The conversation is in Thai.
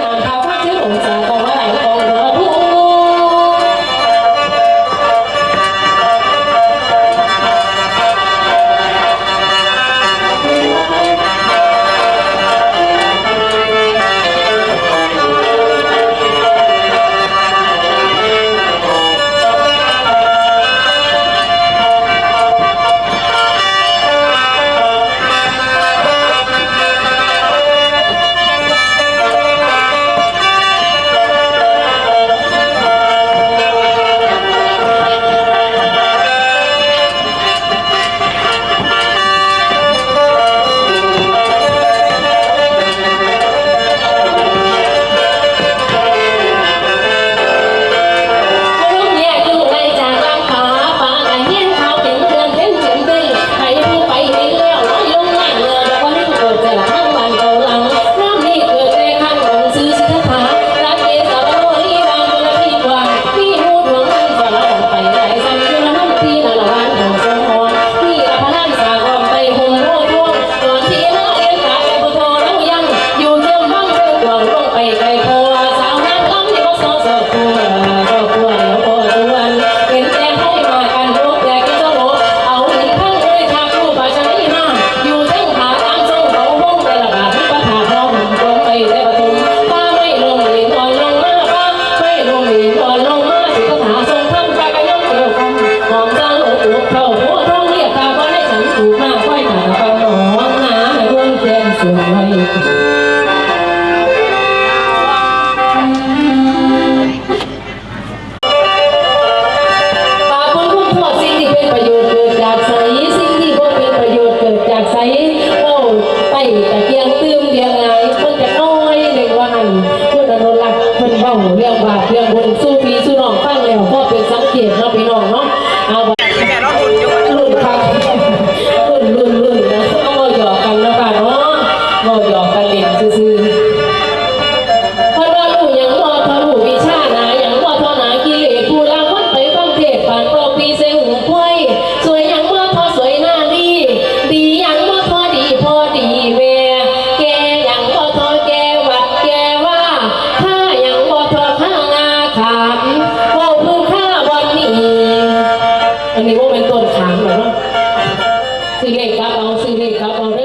หางขาวพั แต่เตียงตื้มเตียงไงมันจะน้อยหนวันพูดอนุรักษ์เพิ่นเบ้าเรื่องบาปเรื่องบุญสู้พี่สู้น้องฟังแล้วก็เป็นสังเกตเนาะพี่น้องเนาะเอาไว้ อันนี้ว่าเป็นต้นทางหรอว่าซีเรียสครับเอาซีเรียสครับเอาเ